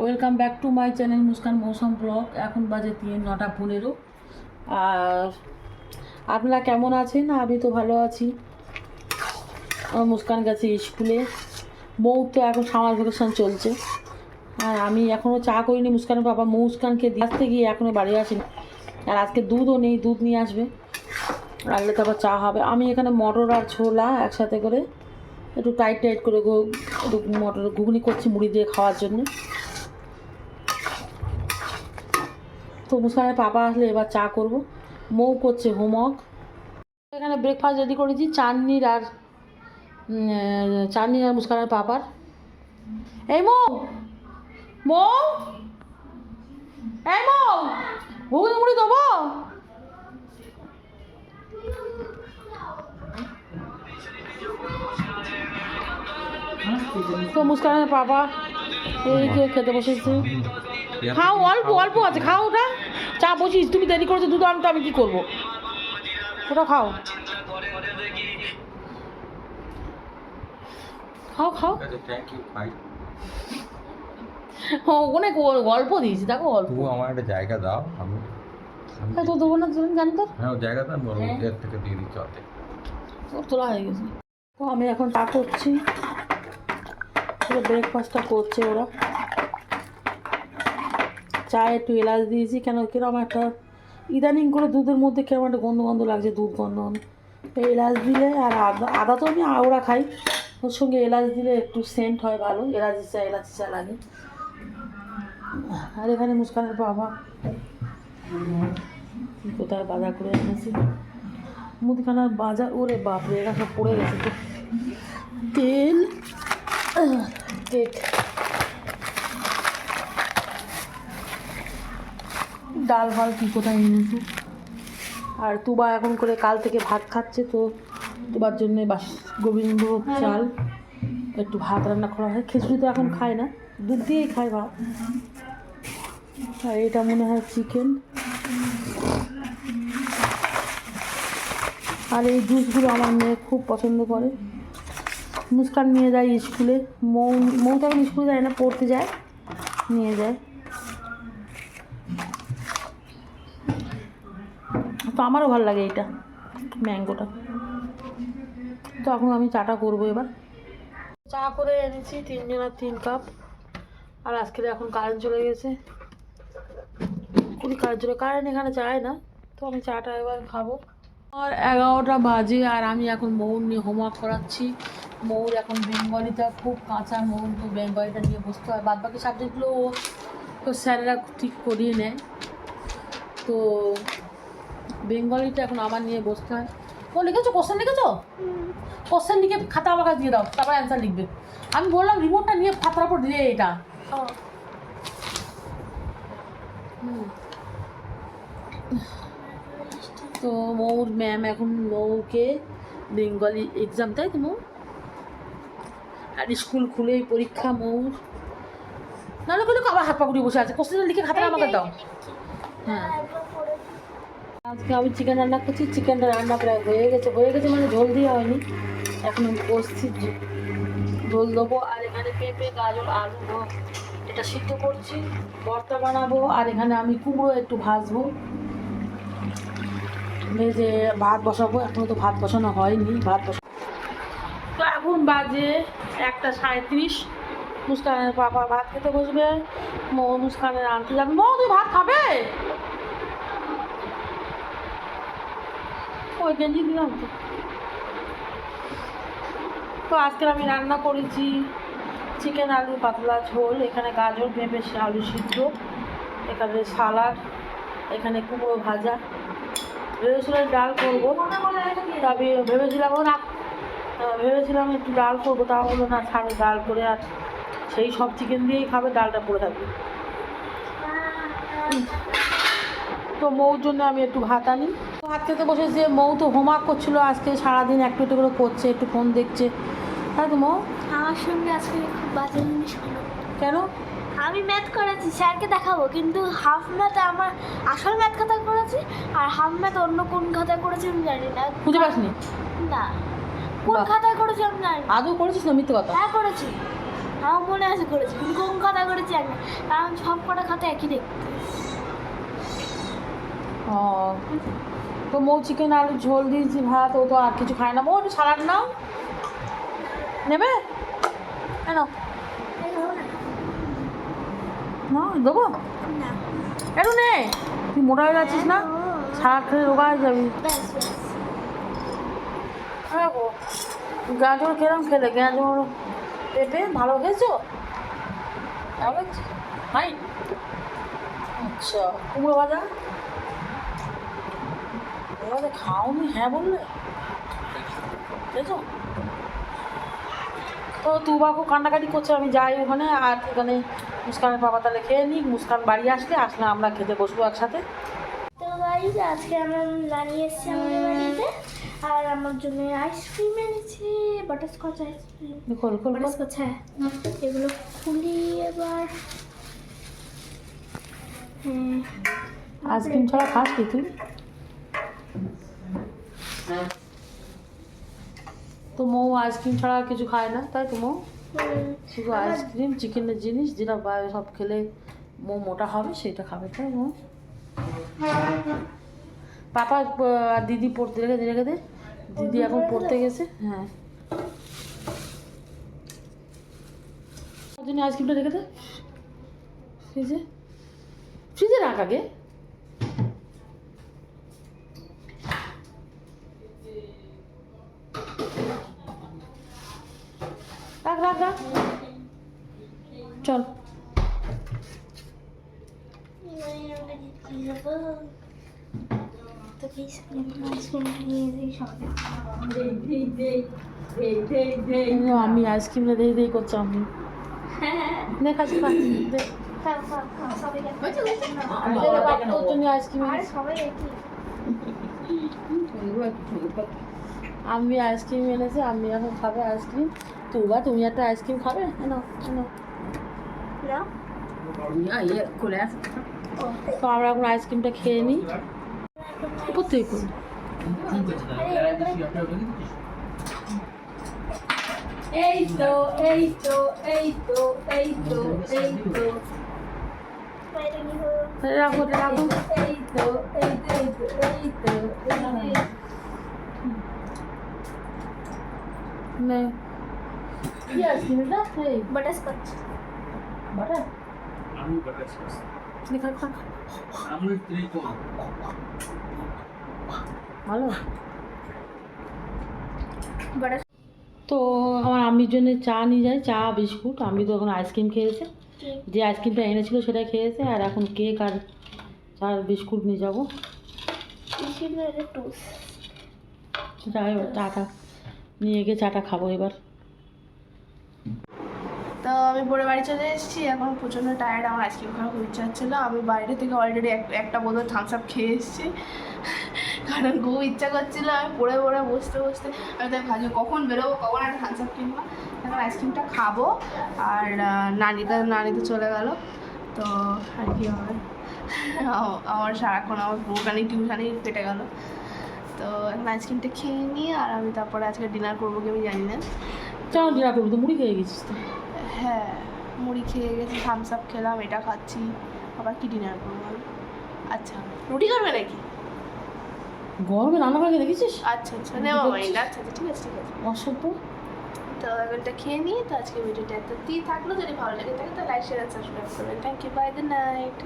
Welcome back to my channel Muskan Mousum vlog এখন বাজে তিন, নটা পনেরো। আর আপনারা কেমন আছেন? আমি তো ভালো আছি। মুস্কান গেছে স্কুলে। মৌ তো এখন সামার ভ্যাকেশন চলছে। আর আমি এখনও চা করিনি মুস্কানের বাবা। মুস্কানকে আসতে গিয়ে এখনও বাড়ি আসেনি। আর আজকে দুধও নেই, দুধ নিয়ে আসবে। রাখলে তারপর চা হবে। আমি এখানে মটর আর ছোলা একসাথে করে একটু টাইট টাইট করে একটু মটর ঘুগনি করছি মুড়ি দিয়ে খাওয়ার জন্য। তো মুস্কানের পাপা আসলে এবার চা করব। মৌ করছে হোমওয়ার্ক। এখানে ব্রেকফাস্ট রেডি করেছি চাটনির আর চাটনির আর মুস্কানের পাপার। এই মৌ! মৌ! এই মৌ! ঘুগনি মুড়ি দেবো? তো মুস্কানের পাপা এই খেতে বসেছে। খাও অল্প অল্প আছে খাও ওটা। চা বসিস তুমি দেরি করেছ দুধ আনতে আমি কি করব? ওটা খাও। খাও খাও। ভাই ও, অনেক অ- অল্প দিয়েছি দেখো অল্প তবু আমার একটা জায়গা দাও আমি হ্যাঁ, তো দেবো না তুমি জানি তো। হ্যাঁ জায়গা দাও আমি এর থেকে দিয়ে দিচ্ছি অর্ধেক। সব তোলা হয়ে গেছে। তো আমি এখন চা করছি। ব্রেকফাস্টটা করছে ওরা। চায়ে একটু এলাচ দিয়েছি। কেন কীরকম একটা ইদানিং করে দুধের মধ্যে কেমন একটা গন্ধ গন্ধ লাগছে, দুধ গন্ধ। এই এলাচ দিলে, আর আদা আদা তো আমি আওড়া খাই। ওর সঙ্গে এলাচ দিলে একটু সেন্ট হয় ভালো, এলাচি চা এলাচি চা লাগে আর এখানে মুস্কানের বাবা। কোথায় বাজার করে এনেছি? মুদিখানার বাজার, ওরে বাপরে, এরা সব পড়ে গেছে। তো তেল কেক। ডাল ফাল কী কোথায় এনেছে আর তুবা এখন করে কাল থেকে ভাত খাচ্ছে তো তুবার জন্যে বাস গোবিন্দ চাল একটু ভাত রান্না করা হয়। খিচুড়ি তো এখন খায় না দুধ দিয়েই খায় ভাত। আর এটা মনে হয় চিকেন। আর এই জুসগুলো আমার মেয়ে খুব পছন্দ করে। মুস্কান নিয়ে যায় স্কুলে মৌ মৌ তো এখন স্কুলে যায় না পড়তে যায় নিয়ে যায়। আমারও ভালো লাগে এইটা, ম্যাঙ্গোটা। তো এখন আমি চাটা করব এবার। চা করে এনেছি তিনজনের তিন কাপ। আর আজকের এখন কারেন্ট চলে গেছে। খুবই কারেন্ট চলে কারেন্ট এখানে যায় না। তো আমি চাটা এবার খাব। আর এগারোটা বাজে আর আমি এখন মৌর নিয়ে হোমওয়ার্ক করাচ্ছি। মৌর এখন বেঙ্গলিটা খুব কাঁচা মৌর বেঙ্গলিটা নিয়ে বসতে হয়। বাদ বাকি সাবজেক্টগুলো তো স্যারেরা ঠিক করিয়ে নেয়। তো বেঙ্গলিটা এখন আমার নিয়ে বসতে হয়। ও লিখেছো? কোশ্চেন লিখেছো? কোশ্চেন লিখে খাতা আমার কাছে দিয়ে দাও তারপর অ্যান্সার লিখবে। আমি বললাম রিমোটটা নিয়ে খাতার উপর দিয়ে এটা। তো মৌর ম্যাম এখন মৌকে বেঙ্গলি এক্সাম তাই তো মৌ আর স্কুল খুলেই পরীক্ষা মৌর। নাহলে কিন্তু আবার হাত পাকুড়ি বসে আছে। কোশ্চেন লিখে খাতা আমাকে দাও। হ্যাঁ। আজকে আমি চিকেন রান্না করছি চিকেনটা রান্না প্রায় হয়ে গেছে। হয়ে গেছে মানে ঝোল দেওয়া হয়নি। এখন বসছি ঝো- ঝোল দেবো। আর এখানে পেঁপে, গাজর, আলু এটা সিদ্ধ করছি, ভর্তা বানাবো। আর এখানে আমি কুমড়ো একটু ভাজবো। ভেজে ভাত বসাবো। এখনও তো ভাত বসানো হয়নি। ভাত বসাবো তো এখন বাজে একটা সাঁত্রিশ মুস্কানের পাপা ভাত খেতে বসবে। মুস্কানের আনতে যাবে মৌ, তুই ভাত খাবে? ওই গেঞ্জি দিলাম তো। তো আজকে আমি রান্না করেছি চিকেন আলু পাতলা ঝোল, এখানে গাজর পেঁপে আলু সিদ্ধ, এখানে সালাড এখানে কুমড়ো ভাজা। ভেবেছিলাম ডাল করব, তবে ভেবেছিলাম ও না ভেবেছিলাম একটু ডাল করব তা বলল না, ছাড়ে ডাল করে আর সেই সব চিকেন দিয়েই খাবে, ডালটা পড়ে থাকবে। তো মৌর জন্য আমি একটু ভাত আনি। ভাত খেতে বসে যে মৌ তো হোমওয়ার্ক করছিল আজকে সারাদিন একটু একটু করে করছে একটু ফোন দেখছে। তাই তো মৌ? আমার সঙ্গে আজকে খুব বাজে জিনিস হলো। কেন? আমি ম্যাথ করেছি স্যারকে দেখাবো কিন্তু হাফ ম্যাথ আমার আসল ম্যাথ খাতা করেছি আর হাফ ম্যাথ অন্য কোন খাতায় করেছি আমি জানি না। খুঁজে পাসনি? না। কোন খাতায় করেছি আমি জানি আদৌ করেছিস না মিথ্যে কথা? হ্যাঁ করেছি। আমার মনে আছে করেছি কোন কথা করেছি না। কারণ সব কটা খাতা একই দেখতে। ও। তো মৌ চিকেন আলু ঝোল দিয়েছি, ভাত, ও তো আর কিছু খায় না। মৌ, একটু সালাড নাও। নেবে? কেন? না, দেবো? না একটু নে। তুই মোটা হয়ে যাচ্ছিস না? সালাদ খেলে রোগা হয়ে যাবি। হ্যাঁ গাজর কিরম খেলে? গাজর, পেঁপে, ভালো খেয়েছো? ভালো? হাই আচ্ছা কুমড়ো ভাজা? এবারে খাওনি হ্যাঁ বললে। খেয়েছো তো তু বাবু কান্নাকাটি করছে আমি যাই ওখানে আর এখানে মুস্কানের বাবা তাহলে খেয়ে নিই মুস্কান বাড়ি আসলে আসলে আমরা খেতে বসবো একসাথে। তো গাইজ আজকে আমরা নানি এসেছি আমাদের বাড়িতে আর আমার জন্য আইসক্রিম এনেছি বাটারস্কচ আইসক্রিম খোল খোল। বাটারস্কচ হ্যাঁ। এগুলো খুলি এবার। হ্যাঁ। আইসক্রিম ছাড়া খাস কি তুই? তো মৌ আইসক্রিম ছাড়া আর কিছু খায় না তাই তো মৌ? শুধু আইসক্রিম চিকেনের জিনিস যেটা বা- সব খেলে মৌ মোটা হবে সেটা খাবে তাই মৌ? পাপা আর দিদি পড়তে রেখে দে রেখে দে। দিদি এখন পড়তে গেছে হ্যাঁ। আইসক্রিমটা রেখে দে? ফ্রিজে? ফ্রিজে রাখ আগে। রাখ রাখ রাখ। চল। আমি আইসক্রিমটা দেই দেই করছি আমি। নে খাচ্ছি খা দে। খাও, খাও, খাও, সবাই খাও। দে রে বাপ, তোর জন্য আইসক্রিম সবাই একই আমি আইসক্রিম এনেছি আমি এখন খাবে আইসক্রিম। তুবা তুমি একটা আইসক্রিম খাবে? না। ও, তো আমরা এখন আইসক্রিমটা খেয়ে নিই। করি এই তো এই তো এই তো এই তো এই তো? রাখো রাখো। এই তো এই তো এই তো এই তো। তো নে কি আইসক্রিম এটা এই বাটারস্কচ বাটার আমি বাটারস্কচ নে খা খা আমুল ত্রিকোণ ভালো তো আমার আম্মির জন্য চা নিয়ে যাই চা বিস্কুট আমি তো এখন আইসক্রিম খেয়েছে। যে আইসক্রিমটা এনেছিল সেটা খেয়েছে আর এখন কেক আর চা বিস্কুট নিয়ে যাব। যাই চাটা নিয়ে গিয়ে চাটা খাব এবার। তো আমি পরে বাড়ি চলে এসেছি, এখন প্রচণ্ড টায়ার্ড আমার আইসক্রিম খাওয়ার খুব ইচ্ছা হচ্ছিল। আমি বাইরে থেকে অলরেডি একটা বোতল থামস আপ খেয়ে এসেছি। কারণ খুব ইচ্ছা করছিল, আমি পড়ে পড়ে বসতে বসতে। আমি তাই ভাবছি কখন বেরোবো, কখন একটা থামস আপ কিনবো? এখন আইসক্রিমটা খাব, আর নানিটা নানি তো চলে গেল। তো, আর কি হবে? আমার সারাক্ষণ আমার পুরোখানি টিউশানি কেটে গেল। তো এখন আইসক্রিমটা খেয়ে নিই আর আমি তারপরে আজকে ডিনার করব কি আমি জানি না। চল ডিনার করবি তো মুড়ি খেয়ে গেছিস তো? হ্যাঁ মুড়ি খেয়ে গেছি থামস আপ খেলাম এটা খাচ্ছি আবার কি ডিনার করব আচ্ছা রুটি করবে নাকি? গরমে রান্না করে দেখেছিস? আচ্ছা আচ্ছা নেওয়া আচ্ছা আচ্ছা ঠিক আছে ঠিক আছে। অসভ্য। তো এখন এটা খেয়ে নিই তো আজকে ভিডিওটা এত থাকল যদি ভালো লেগে থাকে তো লাইক শেয়ার সাবস্ক্রাইব করবেন। Thank you bye the night